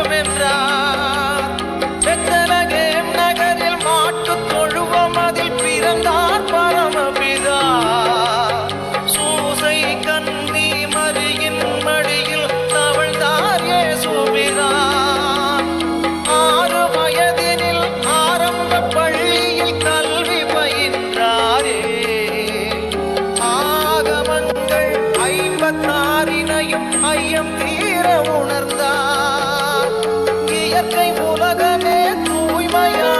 வேண்டும் என்றார். பெத்தலகேம் நகரில் மாட்டு தொழுவம் அதில் பிறந்தார் பரமபிதா. சூசை கண்ணி மறியின் மடியில் தவழ்ந்தார் ஏசுபிதா ஆறு வயதினில் ஆரம்ப பள்ளியில் கல்வி பயின்றாரே. ஆகமங்கள் ஐம்பத்தாறினையும் ஐயம் தீர உணர் உலகமே தூய்மையா?